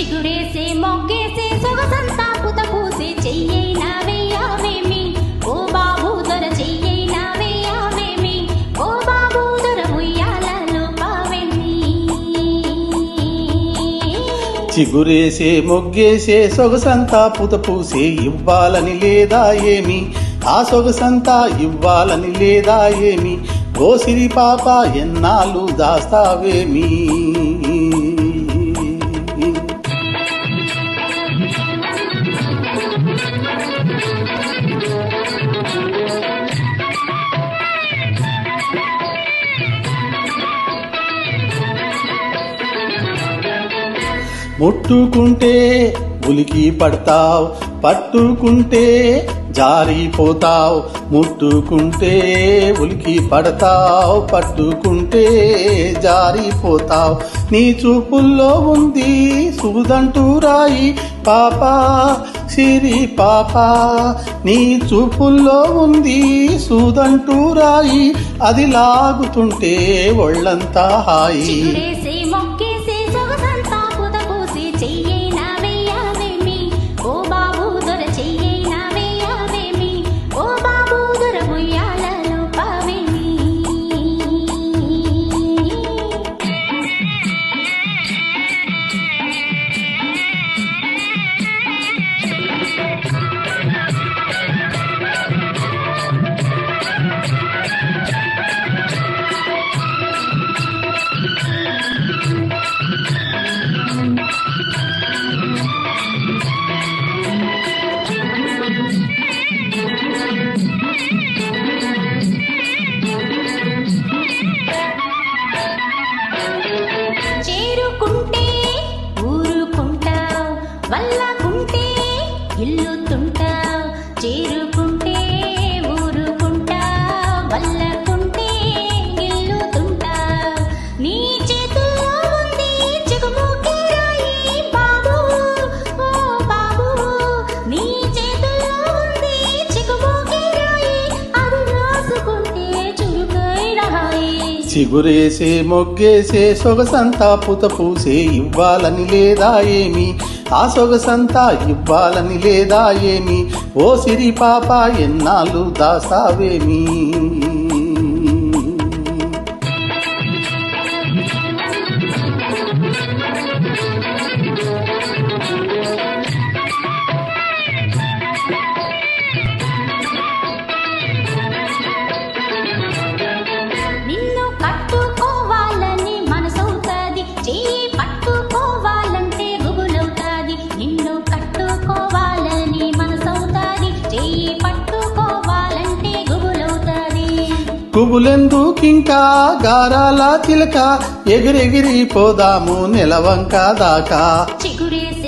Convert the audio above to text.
చిగురేసే మొగ్గేసే సొగసంతా పుత పూసే చెయ్యైనా వేయావేమి ఓ బాబు దొర చెయ్యైనా వేయావేమి ఓ బాబు దొర ఉయ్యాలలో పావేమి చిగురేసే మొగ్గేసే సొగసంతా పుత పూసే ఇవ్వాలని లేదా ఏమి? ఆ సొగసంతా ఇవ్వాలని లేదా ఏమి? ఓ సిరి పాప ఎన్నాళ్ళు దాస్తావేమీ? ముట్టుకుంటే ఉలికి పడతావు పట్టుకుంటే జారిపోతావు ముట్టుకుంటే ఉలికి పడతావు పట్టుకుంటే జారిపోతావు. నీ చూపుల్లో ఉంది సుదంటూ రాయి పాప సిరి పాప. నీ చూపుల్లో ఉంది సుదంటూ రాయి అది లాగుతుంటే ఒళ్ళంతా హాయి. వల్లకుంటే ఇల్లుతుంటావు చేరుకుంటే వల్లకుంటే నీ చేతుల్లో ఉంది చిగుముకి రాయి బాబు ఓ బాబు. నీ చేతుల్లో ఉంది చిగుముకి రాయి అది రాసుకుంటే చిగురేసే మొగ్గేసే సొగసంతా పుత పూసే ఇవ్వాలని లేదా ఏమి? ఆ సొగసంతా ఇవ్వాలని లేదా ఏమి? ఓ సిరి పాప ఎన్నాళ్ళు దాసావేమి కుబులెందుకింకా గారాల చిలక ఎగిరెగిరి పోదాము నిలవంకా దాకా. చిగురేసే